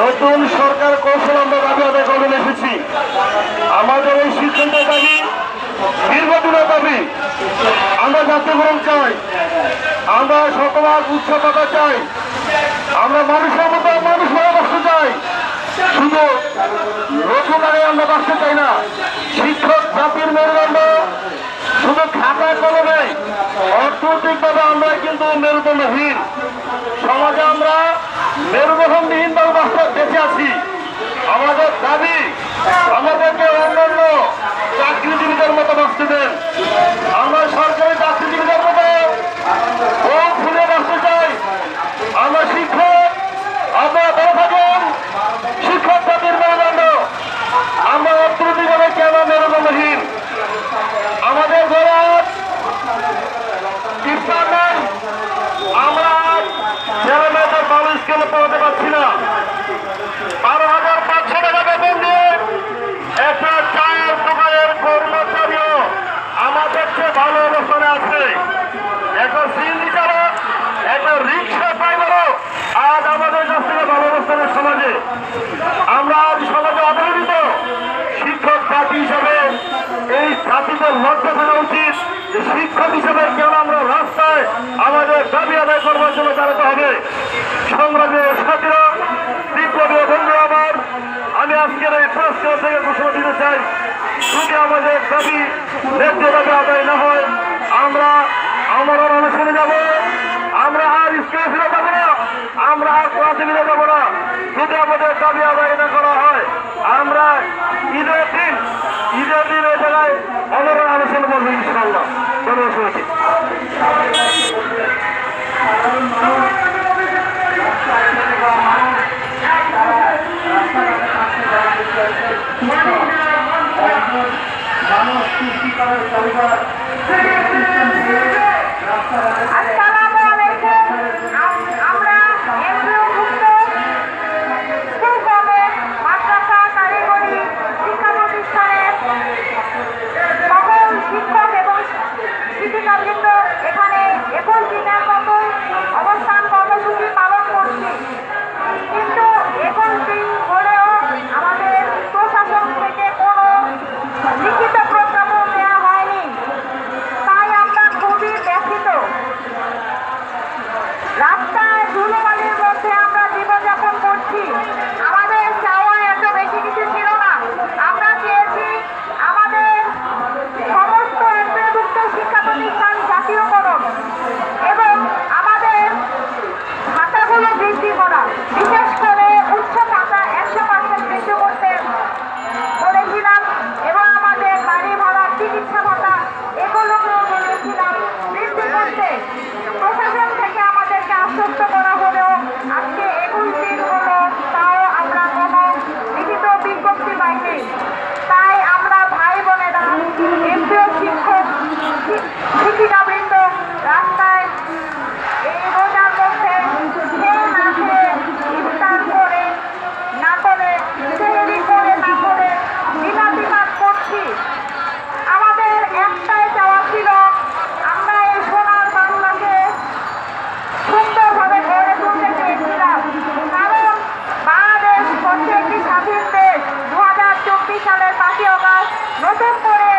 নতুন সরকার কৌশল আমরা দাবি আদায় করবেন এসেছি। আমাদের এই সিদ্ধান্তের দাবি দীর্ঘদিনের দাবি, আমরা জাতীয় জাতীয়করণ চাই। আমরা শতভাগ উচ্চতা চাই। আমরা মানুষের মতো মানুষ বাঁচতে চাই। শুধু রোজগারে আমরা বাঁচতে চাই না, শিক্ষক, জাতির মেরুদণ্ড শুধু খাতায় কলমে, অর্থনৈতিকভাবে আমরা কিন্তু মেরুদণ্ডহীন। সমাজে আমরা বাঁচতে দেখে আছি। আমাদের দাবি আমাদেরকে অন্যান্য চাকরিজীবীদের মতো বাঁচতে দেন আমরা সরকারি চাকরিজীবীদের মতো ও ফুলে বাঁচতে চাই আমরা শিক্ষক আমরা বলে থাকেন শিক্ষক জাতির মেরুদণ্ড আমরা অর্থনৈতিকভাবে কেন মেরুদণ্ডহীন আমাদের ঘরাত ইফতার নেই আমরা ছেলে মেয়েদের ভালো স্কুলে পড়াতে পারছি না বারো হাজার পাঁচশো টাকা বেতন দিয়ে একটা চায়ের দোকানের কর্মচারীও আমাদের চেয়ে ভালো অবস্থানে আছে একটা সিএনজি চালক একটা রিক্সা ড্রাইভারও আজ আমাদের কাছ থেকে ভালো অবস্থানে সমাজে আমরা আজ সমাজে অবহেলিত শিক্ষক জাতি হিসাবে এই জাতিতে লজ্জা থাকা উচিত যে শিক্ষক হিসেবে কেন আমরা রাস্তায় আমাদের দাবি আদায় করবার জন্য দাঁড়াতে হবে? সংগ্রামী সাথীরা, বিপ্লবী বন্ধু আমার, আমি আজকের এই পুরস্কার থেকে ঘোষণা দিতে চাই। যদি আমাদের দাবি ন্যায্য দাবি আদায় না হয়, আমরা আমরা অনুষ্ঠানে যাব। আমরা আর স্কুলে ফিরে যাব না, আমরা আর ক্লাসে ফিরে যাব না। যদি আমাদের দাবি আদায় না করা হয় মানুষ সৃষ্টি করার পরিবার Thank you. No temporê